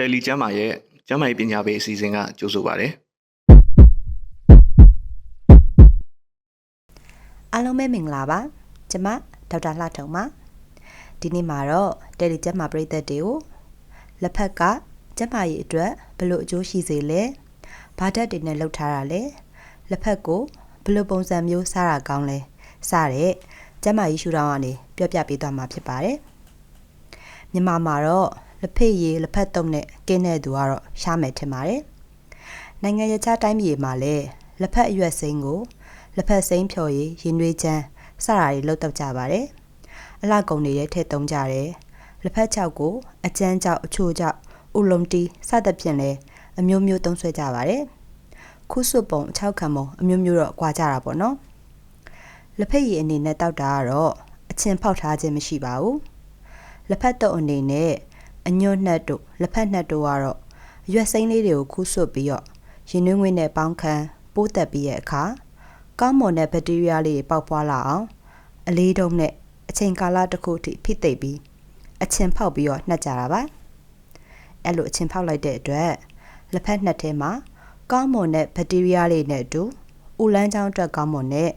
တယ်လီကျမ်းမာရဲ့ကျမ်းမာရေးပညာပေးအစီအစဉ်ကကြိုဆိုပါရစေအားလုံးပဲမင်္ဂလာပါကျမဒေါက်တာလှထုံပါဒီနေ့မှာတော့တယ်လီကျက်မာပရိသတ်တွေကိုလက်ဖက်ကကျက်မာရေးအတွက်ဘယ်လိုအကျိုးရှိစေလဲဘာဓာတ်တွေနဲ့လှုပ်ထားတာလဲလက်ဖက်ကိုဘယ်လိုပုံစံမျိုးစားတာကောင်းလဲစတဲ့ကျက်မာရေးရှုထောင့်ကနေပြောပြပေးသွားမှာဖြစ်ပါတယ်မြန်မာမှာတော့ လက်ဖက်ရည်လက်ဖက်တုံးနဲ့ကင်းတဲ့သူကတော့ရှားမယ်ထင်ပါတယ်နိုင်ငံရခြားတိုင်းပြည်မှာလည်းလက်ဖက်အရွက်စိမ်းကိုလက်ဖက်စိမ်းဖြော်ရည်ရင်နွေးချမ်းစတာတွေလောက်တော့ကြပါတယ်အလှကုံတွေရဲ့ထည့်သုံးကြတယ်လက်ဖက်ချောက်ကိုအကျန်းချောက်အချိုချောက်ဥလုံးတီစသဖြင့်လဲအမျိုးမျိုးသုံးဆွဲကြပါတယ်ခုစွပ်ပုံအချောက်ခံပုံအမျိုးမျိုးတော့ကြွားကြတာပေါ့နော်လက်ဖက်ရည်အနေနဲ့တောက်တာကတော့အချင်းဖောက်ထားခြင်းမရှိပါဘူးလက်ဖက်တုပ်အနေနဲ့ အညွန့်နှက်တို့လက်ဖက်နှက်တို့ကတော့ရွက်စိမ်းလေးတွေကိုခူးဆွတ်ပြီးတော့ရင်နွေးငွေနဲ့ပေါင်းခန်းပိုးတက်ပြီးရဲ့အခါကောင်းမွန်တဲ့ဘက်တီးရီးယားလေးတွေပေါက်ဖွာလာအောင်အလေးတုံးနဲ့အချိန်ကာလတစ်ခုထိဖိသိပ်ပြီးအချင်းဖောက်ပြီးတော့နှက်ကြတာပါအဲ့လိုအချင်းဖောက်လိုက်တဲ့အတွက်လက်ဖက်နှက်ထဲမှာကောင်းမွန်တဲ့ဘက်တီးရီးယားလေးနဲ့အတူဥလန်းချောင်းအတွက်ကောင်းမွန်တဲ့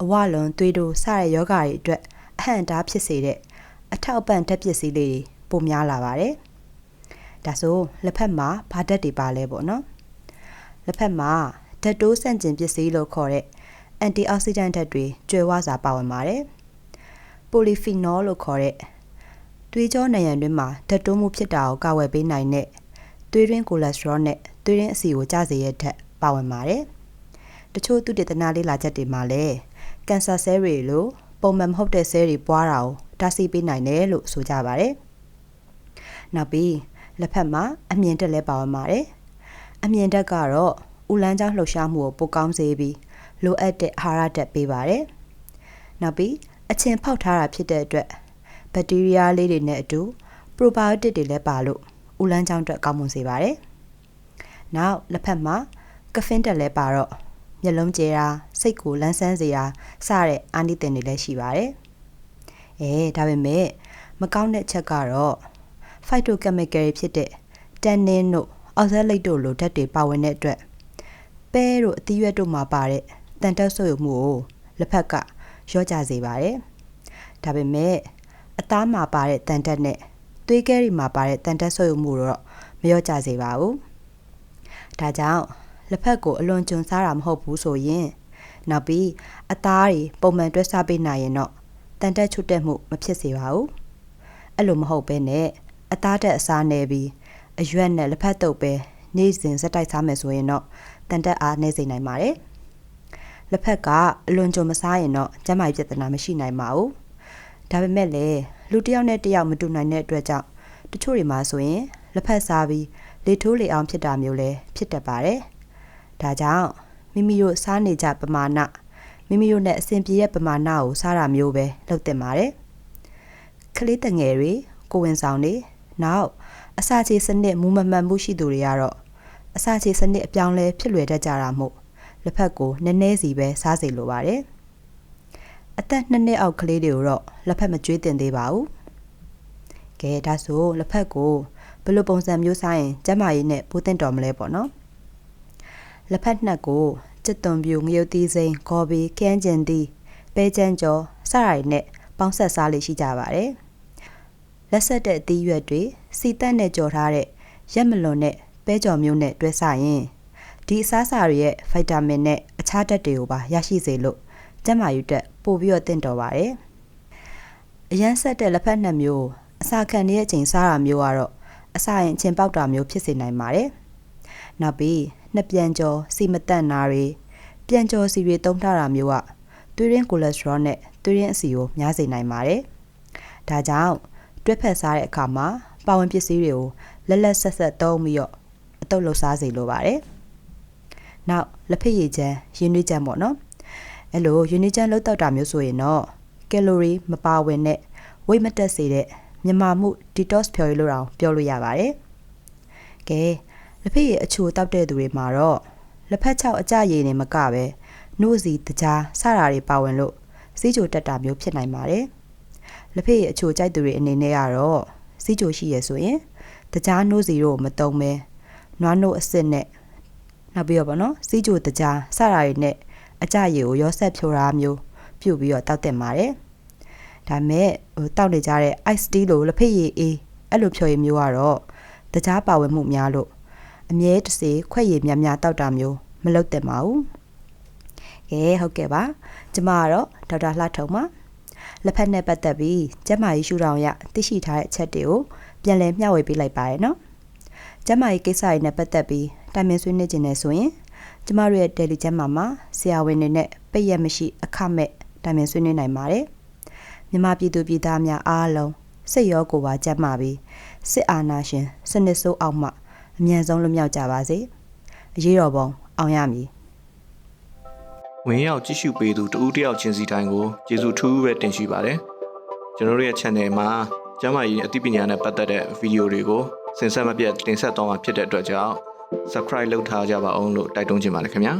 အဝလွန်သွေးတို့စတဲ့ယောဂါတွေအတွက်အဟန့်တားဖြစ်စေတဲ့အထောက်အပံ့ဓာတ်ပစ္စည်းလေးတွေ ပိုများလာပါတယ်ဒါဆိုလက်ဖက်မှာဘာဓာတ်တွေပါလဲပေါ့နော်လက်ဖက်မှာဓာတ်တိုးဆန့်ကျင်ပစ္စည်းလို့ခေါ်တဲ့အန်တီအောက်ဆီဒန့်ဓာတ်တွေကျွဲဝစွာပါဝင်ပါတယ်။ပိုလီဖီနော်လို့ခေါ်တဲ့သွေးကြောနံရံတွင်းမှာဓာတ်တိုးမှုဖြစ်တာကိုကာဝယ်ပေးနိုင်တဲ့သွေးရင်းကိုလက်စထရောနဲ့သွေးရင်းအဆီကိုကျစေရတဲ့ပါဝင်ပါတယ်။တချို့သုတေသနလေးလာချက်တွေမှာလည်းကင်ဆာဆဲတွေလိုပုံမှန်မဟုတ်တဲ့ဆဲတွေပွားတာကိုတားဆီးပေးနိုင်တယ်လို့ဆိုကြပါတယ်။ နောက်ပြီးလက်ဖက်မှာအမြင်တက်လဲပါဝင်ပါတယ်။အမြင်တက်ကတော့ဥလန်းချောင်းလှုပ်ရှားမှုကိုပိုကောင်းစေပြီးလိုအပ်တဲ့အာဟာရဓာတ်ပေးပါတယ်။နောက်ပြီးအချင်းဖောက်ထားတာဖြစ်တဲ့အတွက်ဘက်တီးရီးယားလေးတွေနဲ့အတူပရိုဘိုယိုတစ်တွေလည်းပါလို့ဥလန်းချောင်းအတွက်ကောင်းမွန်စေပါတယ်။နောက်လက်ဖက်မှာကဖင်းတက်လည်းပါတော့မျက်လုံးကျဲတာစိတ်ကိုလန်းဆန်းစေတာစတဲ့အာနိသင်တွေလည်းရှိပါတယ်။အဲဒါပေမဲ့မကောင်းတဲ့ချက်ကတော့ phytochemical တွေဖြစ်တဲ့ tannin တို့ oxalate တို့လိုဓာတ်တွေပါဝင်တဲ့အတွက်ပဲတို့အသီးရွက်တို့မှာပါတဲ့တန်တက်ဆုပ်ရမှုကိုလက်ဖက်ကရော့ကျစေပါတယ်။ဒါပေမဲ့အသားမှာပါတဲ့တန်တက်နဲ့သွေးကဲရီမှာပါတဲ့တန်တက်ဆုပ်ရမှုတော့မရော့ကျစေပါဘူး။ဒါကြောင့်လက်ဖက်ကိုအလွန်ကျွံစားတာမဟုတ်ဘူးဆိုရင်နောက်ပြီးအသားတွေပုံမှန်တွဲစားပေးနိုင်ရင်တော့တန်တက်ချွတ်တက်မှုမဖြစ်စေပါဘူး။အဲ့လိုမဟုတ်ဘဲနဲ့ အသားတက်အစားနေပြီးအရွက်နဲ့လက်ဖက်တုပ်ပဲနေ့စဉ်စက်တိုက်စားမယ်ဆိုရင်တော့တန်တက်အားနေစေနိုင်ပါတယ်။လက်ဖက်ကအလွန်ကြုံမစားရင်တော့ကျန်းမာရေးပြဿနာမရှိနိုင်ပါဘူး။ဒါပေမဲ့လည်းလူတစ်ယောက်နဲ့တစ်ယောက်မတူနိုင်တဲ့အတွက်ကြောင့်တချို့တွေမှာဆိုရင်လက်ဖက်စားပြီးလေထိုးလေအောင်ဖြစ်တာမျိုးလည်းဖြစ်တတ်ပါတယ်။ဒါကြောင့်မိမိတို့စားနေကြပမာဏမိမိတို့နဲ့အစဉ်ပြေရဲ့ပမာဏကိုစားတာမျိုးပဲလုပ်တင်ပါတယ်။ကလေးတငယ်တွေကိုဝင်ဆောင်နေ နောက်အစာချေစနစ်မူမမှန်မှုရှိသူတွေကတော့အစာချေစနစ်အပြောင်းလဲဖြစ်လွယ်တတ်ကြတာမို့လက်ဖက်ကိုနည်းနည်းစီပဲစားစေလိုပါတယ်။အသက်နှစ်နှစ်အောက်ကလေးတွေကိုတော့လက်ဖက်မကျွေးတင်သေးပါဘူး။ကဲဒါဆိုလက်ဖက်ကိုဘယ်လိုပုံစံမျိုးစားရင်ကျန်းမာရေးနဲ့ပိုးတင်တော်မလဲပေါ့နော်။လက်ဖက်နှက်ကိုစစ်သွန်ပြူငရုတ်သီးစိမ်းဂေါ်ဘီကန်းကျင်သီးပဲချမ်းကျော်စတာတွေနဲ့ပေါင်းဆက်စားလေးရှိကြပါတယ်။ လက်ဆက်တဲ့အသီးရွက်တွေစီတက်နဲ့ကြော်ထားတဲ့ရက်မလွန်တဲ့ပဲကြော်မျိုးနဲ့တွဲဆရင်ဒီအစားအစာတွေရဲ့ဗိုက်တာမင်နဲ့အခြားဓာတ်တွေကိုပါရရှိစေလို့ကျန်းမာရေးအတွက်ပို့ပြီးတော့တင့်တော်ပါတယ်။အရန်ဆက်တဲ့လက်ဖက်နှက်မျိုးအစာခံနေတဲ့အချိန်စားတာမျိုးကတော့အစာရင်ချင်းပေါက်တာမျိုးဖြစ်စေနိုင်ပါတယ်။နောက်ပြီးနှစ်ပြန်ကျော်စီမတန့်နာတွေပြန်ကျော်စီတွေတုံးထားတာမျိုးကသွေးရင်းကိုလက်စထရောနဲ့သွေးရင်းအဆီကိုများစေနိုင်ပါတယ်။ဒါကြောင့် တွက်ဖက်စားတဲ့အခါမှာပါဝင်ပစ္စည်းတွေကိုလက်လက်ဆက်ဆက်သုံးပြီးတော့အတုပ်လှစားစေလိုပါတယ်။နောက်လက်ဖက်ရည်ချမ်းရင်းနှီးချမ်းပေါ့နော်။အဲ့လိုရင်းနှီးချမ်းလောက်တော့တာမျိုးဆိုရင်တော့ကယ်လိုရီမပါဝင်တဲ့ဝိတ်မတက်စေတဲ့မြန်မာမှု detox ဖြော်ရည်လို့တောင်ပြောလို့ရပါတယ်။ကဲလက်ဖက်ရည်အချိုတောက်တဲ့သူတွေမှာတော့လက်ဖက်ချောက်အကြရည်နေမကပဲနှုတ်စီတကြားစတာတွေပါဝင်လို့စီးချိုတက်တာမျိုးဖြစ်နိုင်ပါတယ်။ လက်ဖက်ရည်အချိုကြိုက်သူတွေအနေနဲ့ကတော့စီးချိုရှိရဆိုရင်တကြားနှိုးစီတို့ကိုမတုံးပဲနွားနှုတ်အစ်စ်နဲ့နောက်ပြီးတော့ဗောနော်စီးကြိုတကြားစတာတွေနဲ့အကြရည်ကိုရောဆက်ဖြိုတာမျိုးပြုတ်ပြီးတော့တောက်တင်ပါတယ်ဒါမဲ့ဟိုတောက်နေကြတဲ့ ice tea လို့လက်ဖက်ရည်အေးအဲ့လိုဖြိုရည်မျိုးကတော့တကြားပါဝင်မှုများလို့အမြဲတစေခွက်ရည်များများတောက်တာမျိုးမလုပ်တင်ပါဘူးကဲဟုတ်ကဲ့ပါကျမကတော့ဒေါက်တာလှထုံပါ လက်ဖက်နဲ့ပတ်သက်ပြီးကျမကြီးရှူတောင်ရသိရှိထားတဲ့အချက်တွေကိုပြန်လည်မျှဝေပေးလိုက်ပါရနော်ကျမကြီးကိစ္စတွေနဲ့ပတ်သက်ပြီးတိုင်ပင်ဆွေးနွေးခြင်းနဲ့ဆိုရင်ကျမတို့ရဲ့ daily ကျမမှာဆရာဝန်တွေနဲ့ပိတ်ရက်မရှိအခမဲ့တိုင်ပင်ဆွေးနွေးနိုင်ပါတယ်မြန်မာပြည်သူပြည်သားများအားလုံးစိတ်ရောကိုယ်ပါကြက်မှပြီးစစ်အာဏာရှင်စနစ်ဆိုးအောက်မှအမြန်ဆုံးလွတ်မြောက်ကြပါစေအရေးတော်ပုံအောင်ရမည် ဝင်ရောက်ကြည့်ရှုပေးသူတဦးတစ်ယောက်ချင်းစီတိုင်းကိုကျေးဇူးထူးပဲတင်ရှိပါတယ်ကျွန်တော်တို့ရဲ့ channel မှာကျမ်းမာရေးအသိပညာနဲ့ပတ်သက်တဲ့ဗီဒီယိုတွေကိုစင်ဆက်မပြတ်တင်ဆက်သွားမှာဖြစ်တဲ့အတွက်ကြောင့် subscribe လုပ်ထားကြပါအောင်လို့တိုက်တွန်းချင်ပါတယ်ခင်ဗျာ